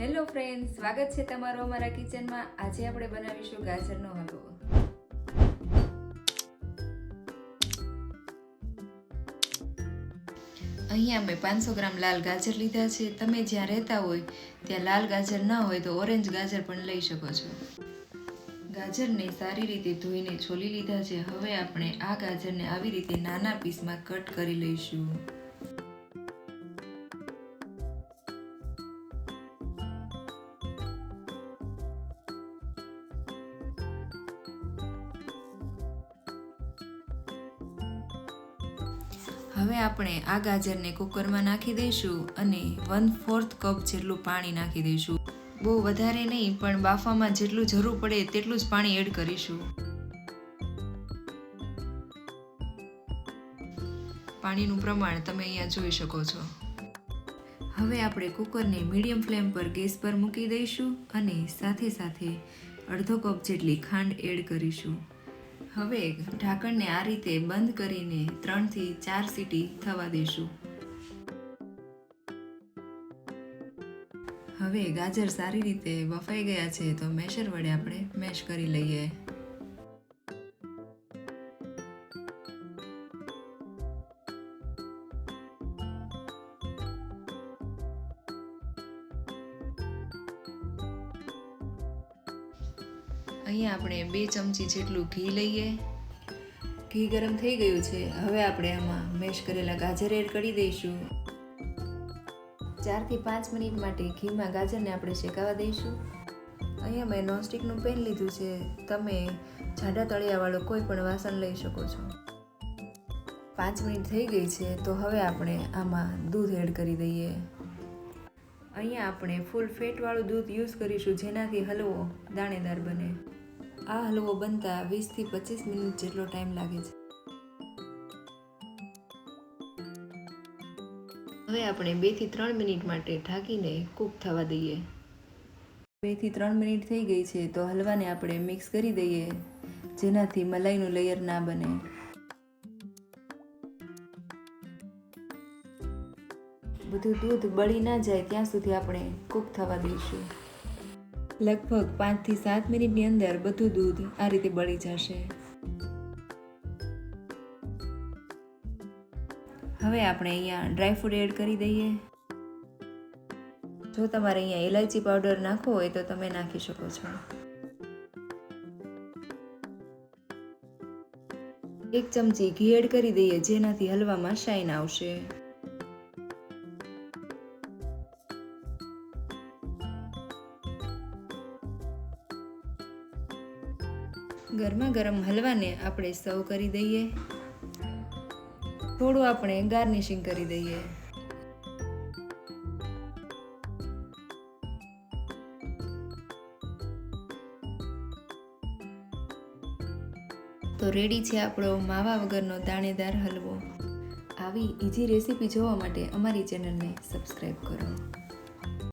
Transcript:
Hello friend સ્વાગત છે તમારું અમારા કિચનમાં. આજે આપણે બનાવીશું ગાજરનો હલવો. અહીંયા મેં પાંચસો ગ્રામ લાલ ગાજર લીધા છે. તમે જ્યાં રહેતા હોય, ત્યાં લાલ ગાજર ના હોય તો ઓરેન્જ ગાજર પણ લઈ શકો છો. ગાજરને સારી રીતે ધોઈને છોલી લીધા છે. હવે આપણે આ ગાજરને આવી રીતે નાના પીસમાં કટ કરી લઈશું. હવે આપણે આ ગાજરને કુકરમાં નાખી દઈશું અને વન ફોર્થ કપ જેટલું પાણી નાખી દઈશું. બહુ વધારે નહીં, પણ બાફામાં જેટલું જરૂર પડે તેટલું જ પાણી એડ કરીશું. પાણીનું પ્રમાણ તમે અહીંયા જોઈ શકો છો. હવે આપણે કુકરને મીડિયમ ફ્લેમ પર ગેસ પર મૂકી દઈશું અને સાથે સાથે અડધો કપ જેટલી ખાંડ એડ કરીશું. હવે ઢાંકણને આ રીતે બંધ કરીને ત્રણથી ચાર સીટી થવા દઈશું હવે ગાજર સારી રીતે બફાઈ ગયા છે તો મેશર વડે આપણે મેશ કરી લઈએ. અહીંયા આપણે બે ચમચી જેટલું ઘી લઈએ. ઘી ગરમ થઈ ગયું છે. હવે આપણે આમાં મેશ કરેલા ગાજર એડ કરી દઈશું. ચારથી પાંચ મિનિટ માટે ઘીમાં ગાજરને આપણે શેકાવા દઈશું. અહીંયા મેં નોનસ્ટિકનું પેન લીધું છે. તમે જાડા તળિયાવાળો કોઈ પણ વાસણ લઈ શકો છો. પાંચ મિનિટ થઈ ગઈ છે, તો હવે આપણે આમાં દૂધ એડ કરી દઈએ. અહીંયા આપણે ફૂલ ફેટવાળું દૂધ યુઝ કરીશું, જેનાથી હલવો દાણેદાર બને. આ હલવો બનતા વીસથી પચીસ મિનિટ જેટલો ટાઈમ લાગે છે. હવે આપણે બેથી ત્રણ મિનિટ માટે ઢાંકીને કૂક થવા દઈએ. બેથી ત્રણ મિનિટ થઈ ગઈ છે તો હલવાને આપણે મિક્સ કરી દઈએ જેનાથી મલાઈનું લેયર ના બને. બધું દૂધ બળી ના જાય ત્યાં સુધી આપણે કૂક થવા દઈશું. લગભગ પાંચથી સાત મિનિટની અંદર બધું દૂધ આ રીતે બળી જશે. હવે આપણે અહીંયા ડ્રાય ફ્રૂટ એડ કરી દઈએ. જો તમારે અહીંયા ઇલાયચી પાવડર નાખવો હોય તો તમે નાખી શકો છો. એક ચમચી ઘી એડ કરી દઈએ જેનાથી હલવામાં શાઇન આવશે. ગરમા ગરમ હલવાને આપણે સર્વ કરી દઈએ. થોડું આપણે ગાર્નિશિંગ કરી દઈએ. તો રેડી છે આપણો માવા વગરનો દાણેદાર હલવો. આવી ઇઝી રેસીપી જોવા માટે અમારી ચેનલને સબસ્ક્રાઈબ કરો.